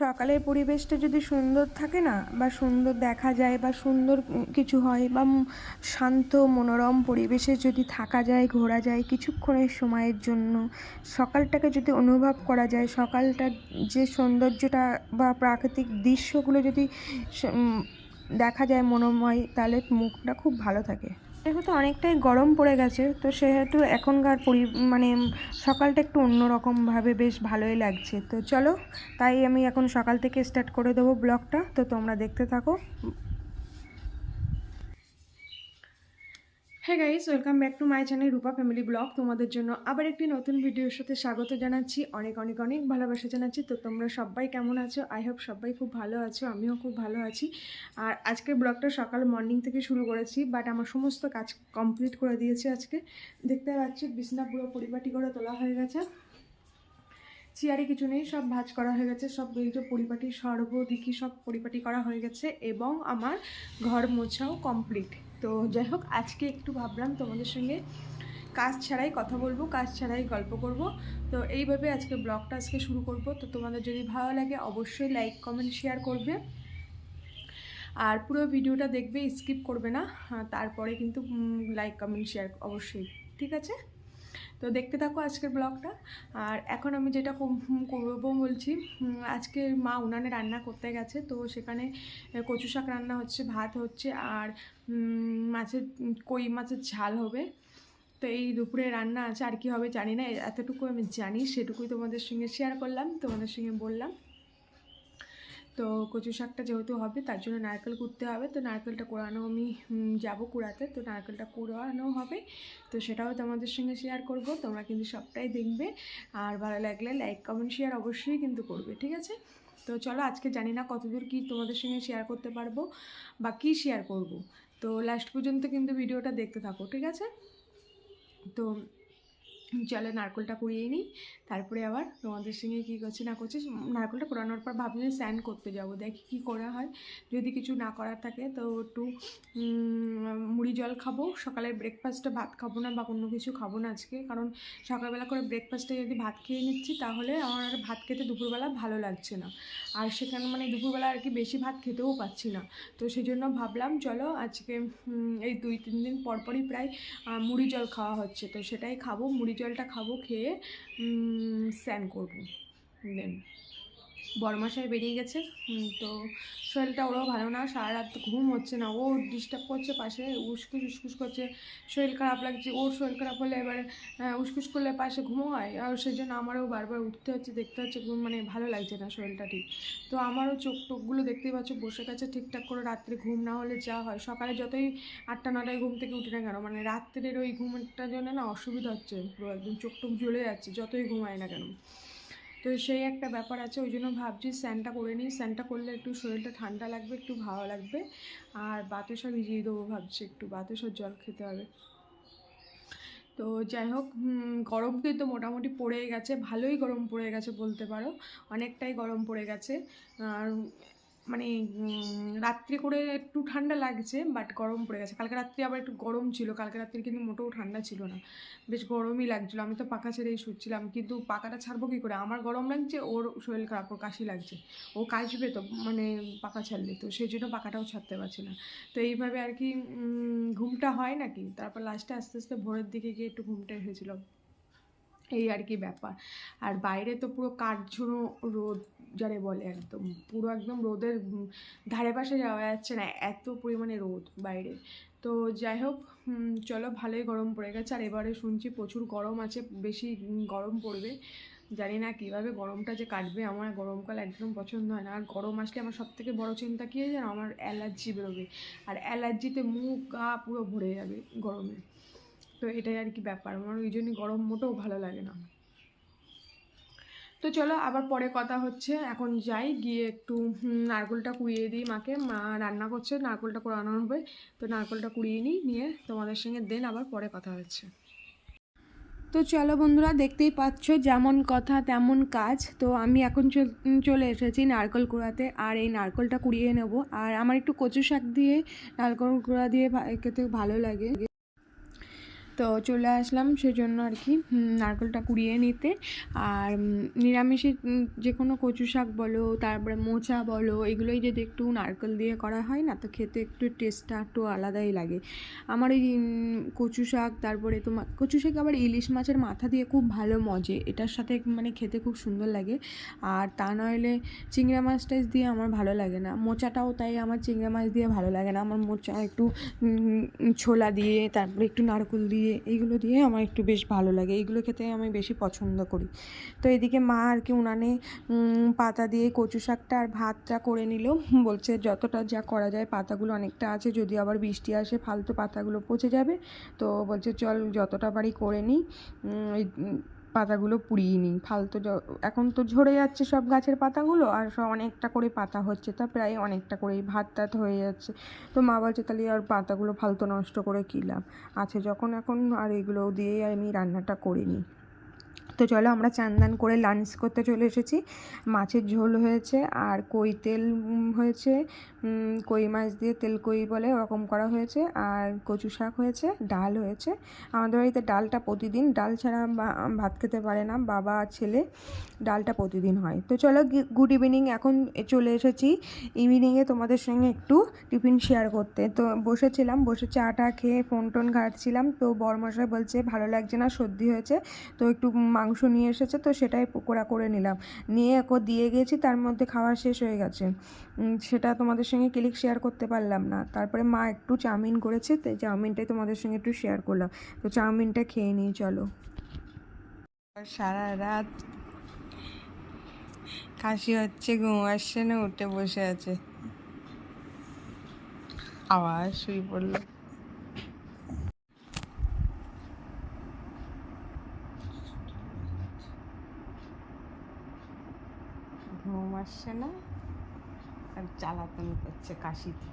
সকালের পরিবেশটা যদি সুন্দর থাকে না, বা সুন্দর দেখা যায়, বা সুন্দর কিছু হয়, বা শান্ত, মনোরম পরিবেশে যদি থাকা যায়, ঘোরা যায় কিছুক্ষণের সময়ের জন্য, সকালটাকে যদি অনুভব করা যায়, সকালটার যে সৌন্দর্যটা বা প্রাকৃতিক দৃশ্যগুলো যদি দেখা যায় মনোময়, তাহলে মুখটা খুব ভালো থাকে। যেহেতু অনেকটাই গরম পড়ে গেছে, তো সেহেতু এখনকার পরি মানে সকালটা একটু অন্যরকমভাবে বেশ ভালোই লাগছে। তো চলো, তাই আমি এখন সকাল থেকে স্টার্ট করে দেবো ব্লগটা তো তোমরা দেখতে থাকো। হ্যাঁ guys welcome back to my channel Rupa family vlog তোমাদের জন্য আবার একটি নতুন ভিডিওর সাথে স্বাগত জানাচ্ছি। অনেক অনেক অনেক ভালোবাসা জানাচ্ছি। তো তোমরা সবাই কেমন আছো? আই হোপ সবাই খুব ভালো আছো, আমিও খুব ভালো আছি। আর আজকের ব্লগটা সকাল মর্নিং থেকে শুরু করেছি বাট আমার সমস্ত কাজ কমপ্লিট করে দিয়েছি আজকে। দেখতে পাচ্ছি, বিছনা পুরো পরিপাটি করে তোলা হয়ে গেছে। চেয়ারে কিছু নেই, সব ভাজ করা হয়ে গেছে। সব যে পরিপাটি সর্বদিকই সব পরিপাটি করা হয়ে গেছে এবং আমার ঘর মোছাও কমপ্লিট তো যাই হোক, আজকে একটু ভাবলাম তোমাদের সঙ্গে কাজ ছাড়াই কথা বলব, কাজ ছাড়াই গল্প করব। তো এইভাবে আজকে ব্লগটা আজকে শুরু করব। তো তোমাদের যদি ভালো লাগে অবশ্যই লাইক, কমেন্ট, শেয়ার করবে। আর পুরো ভিডিওটা দেখবে, স্কিপ করবে না। তারপরে কিন্তু লাইক, কমেন্ট, শেয়ার অবশ্যই, ঠিক আছে? তো দেখতে থাকো আজকের ব্লগটা। আর এখন আমি যেটা করব বলছি আজকে মা উনানে রান্না করতে গেছে, তো সেখানে কচু শাক রান্না হচ্ছে, ভাত হচ্ছে, আর মাছের কই মাছের ঝাল হবে। তো এই দুপুরে রান্না আছে, আর কি হবে জানি না, এতটুকু আমি জানি, সেটুকুই তোমাদের সঙ্গে শেয়ার করলাম, তোমাদের সঙ্গে বললাম। তো কচু শাকটা যেহেতু হবে, তার জন্য নারকেল কুড়তে হবে। তো নারকেলটা কোড়ানো আমি যাব কুড়াতে। তো নারকেলটা কুড়ানো হবে। তো সেটাও তোমাদের সঙ্গে শেয়ার করব। তোমরা কিন্তু সবটাই দেখবে। আর ভালো লাগলে লাইক কমেন্ট শেয়ার অবশ্যই কিন্তু করবে, ঠিক আছে? তো চলো আজকে জানি না কতদূর কি তোমাদের সঙ্গে শেয়ার করতে পারব বা কী শেয়ার করব। তো লাস্ট পর্যন্ত কিন্তু ভিডিওটা দেখতে থাকো, ঠিক আছে? তো চলে নারকেলটা কুড়িয়ে নিই। তারপরে আবার তোমাদের সঙ্গে কী করছি, না করছি, নারকলটা কুড়ানোর পর ভাবছি যে স্নান করতে যাব, দেখি কী করা হয়। যদি কিছু না করার থাকে তো একটু মুড়ি জল খাব সকালের ব্রেকফাস্টে ভাত খাব না বা অন্য কিছু খাব না আজকে। কারণ সকালবেলা করে ব্রেকফাস্টে যদি ভাত খেয়ে নিচ্ছি তাহলে আমার আর ভাত খেতে দুপুরবেলা ভালো লাগছে না। আর সেখানে মানে দুপুরবেলা আর কি বেশি ভাত খেতেও পাচ্ছি না। তো সেই জন্য ভাবলাম চলো আজকে এই দুই তিন দিন পরপরই প্রায় মুড়ি জল খাওয়া হচ্ছে। তো সেটাই খাব, মুড়ি জলটা খাব খেয়ে স্নান করব দেন বরমাসায় বেরিয়ে গেছে। তো শরীরটা ওরও ভালো না সারা রাত ঘুম হচ্ছে না। ও ডিস্টার্ব করছে, পাশে উসকুস উসকুস করছে, শরীর খারাপ লাগছে। ওর শরীর খারাপ হলে এবারে উসকুস করলে পাশে ঘুমো হয়। আর সেই জন্য আমারও বারবার উঠতে হচ্ছে, দেখতে হচ্ছে, ঘুম মানে ভালো লাগছে না শরীরটা ঠিক। তো আমারও চোখ টোকগুলো দেখতেই পাচ্ছ, বসে গেছে ঠিকঠাক করে, রাত্রে ঘুম না হলে যা হয়। সকালে যতই আটটা, নটায় ঘুম থেকে উঠি না কেন মানে রাত্রের ওই ঘুমটার জন্য না অসুবিধা হচ্ছে। পুরো একদম চোখ টোক জ্বলে যাচ্ছে, যতই ঘুমায় না কেন। তো সেই একটা ব্যাপার আছে, ওই জন্য ভাবছি স্যানটা করে নিই। স্যানটা করলে একটু শরীরটা ঠান্ডা লাগবে, একটু ভালো লাগবে। আর বাতাসা ভিজিয়ে দেবো ভাবছি একটু, বাতাসার জল খেতে হবে। তো যাই হোক গরম কিন্তু মোটামুটি পড়ে গেছে, ভালোই গরম পড়ে গেছে বলতে পারো, অনেকটাই গরম পড়ে গেছে। আর মানে রাত্রি করে একটু ঠান্ডা লাগছে বাট গরম পড়ে গেছে। কালকে রাত্রি আবার একটু গরম ছিল, কালকে রাত্রি কিন্তু মোটেও ঠান্ডা ছিল না। বেশ গরমই লাগছিল, আমি তো পাখা ছেড়েই শুচ্ছিলাম, কিন্তু পাখাটা ছাড়বো কী করে? আমার গরম লাগছে, ওর শরীর খারাপ, ওর কাশি লাগছে। ও কাশবে তো মানে পাখা ছাড়লে, তো সেই জন্য পাখাটাও ছাড়তে পারছি না। তো এইভাবে আর কি ঘুমটা হয় নাকি? তারপর লাস্টে আস্তে আস্তে ভোরের দিকে গিয়ে একটু ঘুমটা হয়েছিল। এই আর কি ব্যাপার। আর বাইরে তো পুরো কাঠঝুড়ো রোদ যারে বলে একদম। পুরো একদম রোদের ধারে পাশে যাওয়া যাচ্ছে না, এত পরিমাণে রোদ বাইরে। তো যাই হোক চলো ভালোই গরম পড়ে গেছে। আর এবারে শুনছি প্রচুর গরম আছে, বেশি গরম পড়বে। জানি না কীভাবে গরমটা যে কাটবে, আমার গরমকাল একদম পছন্দ হয় না। আর গরম আসলে আমার সব থেকে বড়ো চিন্তা কী হয় জানো? আমার অ্যালার্জি বেরোবে। আর অ্যালার্জিতে মুখ গা পুরো ভরে যাবে গরমে। তো এটাই আর কি ব্যাপার। আমার ওই জন্যই গরম মোটেও ভালো লাগে না। তো চলো আবার পরে কথা হচ্ছে। এখন যাই, গিয়ে একটু নারকেলটা কুড়িয়ে দিই মাকে। মা রান্না করছে, নারকেলটা কোরানো হবে। তো নারকেলটা কুড়িয়ে নিই, নিয়ে তোমাদের সঙ্গে দেন আবার পরে কথা হচ্ছে। তো চলো বন্ধুরা, দেখতেই পাচ্ছ যেমন কথা, তেমন কাজ। তো আমি এখন চলে এসেছি নারকেল কুড়াতে, আর এই নারকেলটা কুড়িয়ে নেব। আর আমার একটু কচু শাক দিয়ে, নারকেল কুড়া দিয়ে খেতে ভালো লাগে। তো চলে আসলাম সেজন্য আর কি নারকেলটা কুড়িয়ে নিতে। আর নিরামিষের যে কোনো কচু শাক বলো, তারপরে মোচা বলো, এগুলোই যদি একটু নারকেল দিয়ে করা হয় না, তো খেতে একটু টেস্টটা একটু আলাদাই লাগে। আমার ওই কচু শাক, তারপরে তোমার, কচু শাক আবার ইলিশ মাছের মাথা দিয়ে খুব ভালো মজে, এটার সাথে মানে খেতে খুব সুন্দর লাগে। আর তা নইলে চিংড়া মাছ টাছ দিয়ে আমার ভালো লাগে না। মোচাটাও তাই, আমার চিংড়া মাছ দিয়ে ভালো লাগে না। আমার মোচা একটু ছোলা দিয়ে, তারপরে একটু নারকেল দিয়ে এইগুলো দিয়ে আমার একটু বেশ ভালো লাগে। এইগুলো খেতে আমি বেশি পছন্দ করি। তো এদিকে মা আর কি উনানে পাতা দিয়ে কচু শাকটা আর ভাতটা করে নিল। বলছে যতটা যা করা যায় পাতাগুলো অনেকটা আছে, যদি আবার বৃষ্টি আসে ফালতু পাতাগুলো পচে যাবে। তো বলছে চল যতটা পারি করে নিই। পাতাগুলো পুড়িয়ে নিই। ফালতু এখন তো ঝরে যাচ্ছে সব গাছের পাতাগুলো আর সব অনেকটা করে পাতা হচ্ছে, তা প্রায় অনেকটা করেই ভাত টাত হয়ে যাচ্ছে। তো মা বলছে, তাহলে আর পাতাগুলো ফালতু নষ্ট করে কী লাভ? আছে যখন এখন, আর এগুলো দিয়েই আমি রান্নাটা করে নিই। তো চলো আমরা চান দান করে লাঞ্চ করতে চলে এসেছি। মাছের ঝোল হয়েছে আর কই তেল হয়েছে কই মাছ দিয়ে তেল কই বলে ওরকম করা হয়েছে। আর কচু শাক হয়েছে, ডাল হয়েছে। আমাদের বাড়িতে ডালটা প্রতিদিন, ডাল ছাড়া ভাত খেতে পারে না, বাবা ছেলে ডালটা প্রতিদিন হয়। তো চলো গুড ইভিনিং এখন চলে এসেছি। ইভিনিংয়ে তোমাদের সঙ্গে একটু টিফিন শেয়ার করতে। তো বসেছিলাম, বসে চাটা খেয়ে ফোন টোন ঘাটছিলাম। তো বরমশাই বলছে, ভালো লাগছে না, সর্দি হয়েছে। তো একটু মাংস নিয়ে এসেছে, তো সেটাই পকোড়া করে নিলাম। নিয়ে ওকে দিয়ে গেছি, তার মধ্যে খাওয়া শেষ হয়ে গেছে। সেটা তোমাদের সঙ্গে ক্লিক শেয়ার করতে পারলাম না। তারপরে মা একটু চাউমিন করেছে, তো চাউমিনটাই তোমাদের সঙ্গে একটু শেয়ার করলাম। তো চাউমিনটা খেয়ে নিই, চলো। সারা রাত কাশি হচ্ছে, ঘুম আসছে না, উঠে বসে আছে। আবার শুয়ে পড়ল ঘুম আসছে না। আর জ্বালাতন করছে কাশিতে।